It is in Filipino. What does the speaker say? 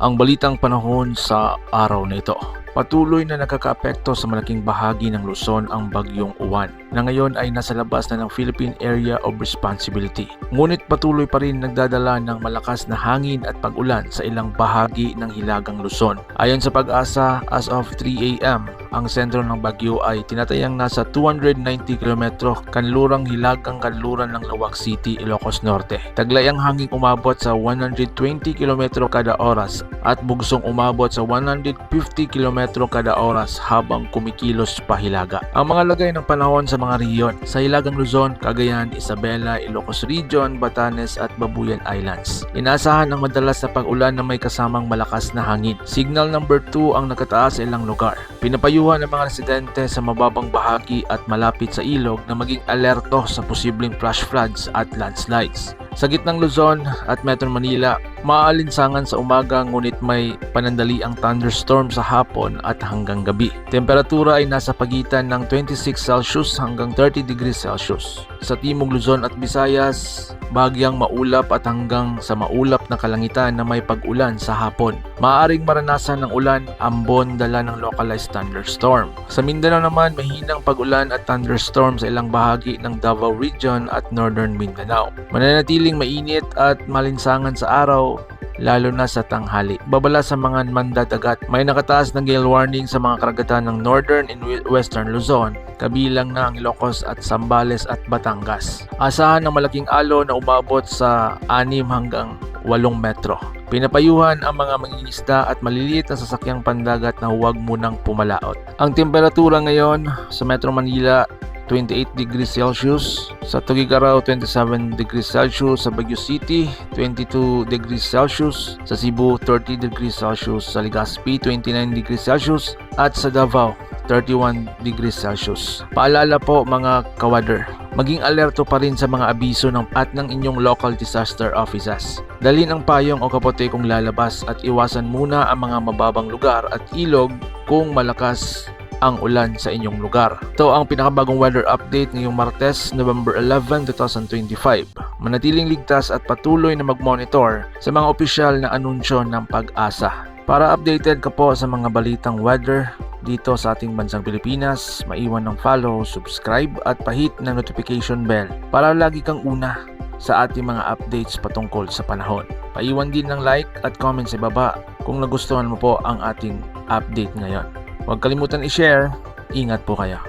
ang balitang panahon sa araw na ito. Patuloy na nakakaapekto sa malaking bahagi ng Luzon ang bagyong uwan na ngayon ay nasa labas na ng Philippine Area of Responsibility. Ngunit patuloy pa rin nagdadala ng malakas na hangin at pag-ulan sa ilang bahagi ng Hilagang Luzon. Ayon sa pag-asa, as of 3 a.m., ang sentro ng bagyo ay tinatayang nasa 290 km kanlurang hilagang kanluran ng Lawak City, Ilocos Norte. Taglay ang hangin umabot sa 120 km kada oras at bugsong umabot sa 150 km kada oras habang kumikilos pa hilaga. Ang mga lagay ng panahon sa mga rehiyon sa Hilagang Luzon, Cagayan, Isabela, Ilocos Region, Batanes at Babuyan Islands. Inaasahan ang madalas na pag-ulan na may kasamang malakas na hangin. Signal number 2 ang nakataas sa ilang lugar. Pinapayuhan ng mga residente sa mababang bahagi at malapit sa ilog na maging alerto sa posibleng flash floods at landslides. Sa gitnang Luzon at Metro Manila, maaalinsangan sa umaga ngunit may panandaliang thunderstorm sa hapon at hanggang gabi. Temperatura ay nasa pagitan ng 26 Celsius hanggang 30 degrees Celsius. Sa Timog Luzon at Visayas, bagyang maulap at hanggang sa maulap na kalangitan na may pag-ulan sa hapon. Maaaring maranasan ng ulan, ambon, dala ng localized thunderstorm. Sa Mindanao naman, mahinang pag-ulan at thunderstorm sa ilang bahagi ng Davao Region at Northern Mindanao. Mananatiling mainit at malinsangan sa araw, lalo na sa tanghali. Babala sa mga mandadagat, may nakataas na gale warning sa mga karagatan ng Northern and Western Luzon, kabilang na ang Ilocos at Zambales at Batangas. Asahan ng malaking alo na umabot sa 6 hanggang 8 metro. Pinapayuhan ang mga mangingisda at maliliit na sasakyang pandagat na huwag munang pumalaot. Ang temperatura ngayon sa Metro Manila 28 degrees Celsius, sa Tugigaraw 27 degrees Celsius, sa Baguio City 22 degrees Celsius, sa Cebu 30 degrees Celsius, sa Legazpi 29 degrees Celsius, at sa Davao 31 degrees Celsius. Paalala po mga kawader, maging alerto pa rin sa mga abiso ng at ng inyong local disaster offices. Dalhin ang payong o kapote kung lalabas at iwasan muna ang mga mababang lugar at ilog kung malakas ang ulan sa inyong lugar. Ito ang pinakabagong weather update ngayong Martes, November 11, 2025. Manatiling ligtas at patuloy na mag-monitor sa mga opisyal na anunsyo ng pag-asa. Para updated ka po sa mga balitang weather dito sa ating bansang Pilipinas, maiwan ng follow, subscribe at pahit na notification bell para lagi kang una sa ating mga updates patungkol sa panahon. Paiwan din ng like at comment sa baba kung nagustuhan mo po ang ating update ngayon. Huwag kalimutan i-share. Ingat po kayo.